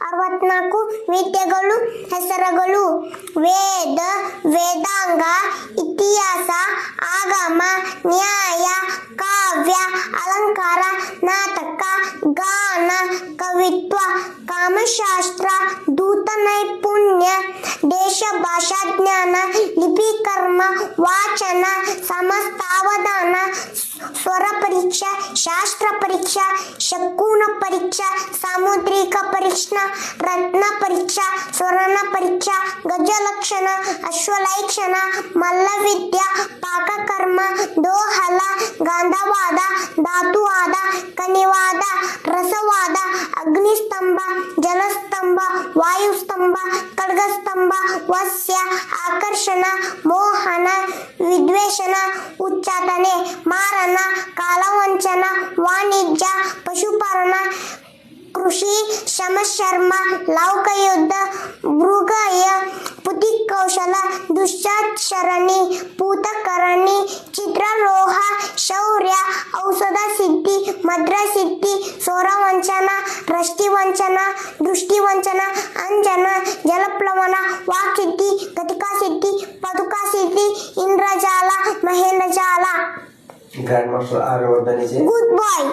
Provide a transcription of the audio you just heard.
ಅರವತ್ನಾಲ್ಕು ವಿದ್ಯೆಗಳು ಹೆಸರುಗಳು, ವೇದ, ವೇದಾಂಗ, ಇತಿಹಾಸ, ಆಗಮ, ನ್ಯಾಯ, ಕಾವ್ಯ, ಅಲಂಕಾರ, ನಾಟಕ, ಗಾನ, ಕವಿತ್ವ, ಕಾಮಶಾಸ್ತ್ರ, ದೂತ ನೈಪುಣ್ಯ ದೇಶ ಭಾಷಾಜ್ಞಾನ ಲಿಪಿಕರ್ಮ, ವಾಚನ, ಸಮಸ್ತಾವಧಾನ ಸ್ವರ ಪರೀಕ್ಷಾ ಶಾಸ್ತ್ರ ಪರೀಕ್ಷಾ ಶಕುನ ಪರೀಕ್ಷಾ ಸಾಮುದ್ರಿಕ ಪರೀಕ್ಷಾ ರತ್ನ ಪರೀಕ್ಷಾ ಸ್ವರ್ಣ ಪರೀಕ್ಷಾ ಗಜಲಕ್ಷಣ ಅಶ್ವಲೈಕ್ಷಣ ಮಲ್ಲವಿದ್ಯ ಪಾಕಕರ್ಮ ದೋಹಲ ಅಗ್ನಿಸ್ತಂಭ, ಜಲಸ್ತಂಭ, ವಾಯುಸ್ತಂಭ, ಖಡ್ಗಸ್ತಂಭ, ವಸ್ಯ, ಆಕರ್ಷಣ, ಮೋಹನ, ವಿದ್ವೇಷನ, ಉಚ್ಚಾಟನೆ, ಮಾರನ, ಕಾಲವಂಚನ, ವಾಣಿಜ್ಯ, ಪಶುಪಾಲನ, ಕೃಷಿ, ಶಮಶರ್ಮ, ಲೌಕಯುದ್ಧ, ಮೃಗಯ ಪುಟಿಕೌಶಲ ದುಶ್ಚಾಚರಣಿ ಪೂತಕರಣಿ ಚಿತ್ರಲೋಹ दृष्टिवंचना दृष्टिवंचना अंजन जलप्लवन वाक् सिद्धि गतिका सिद्धि पदुका सिद्धि इंद्रजाला महेंद्रजाला grand master Aryavardhan good boy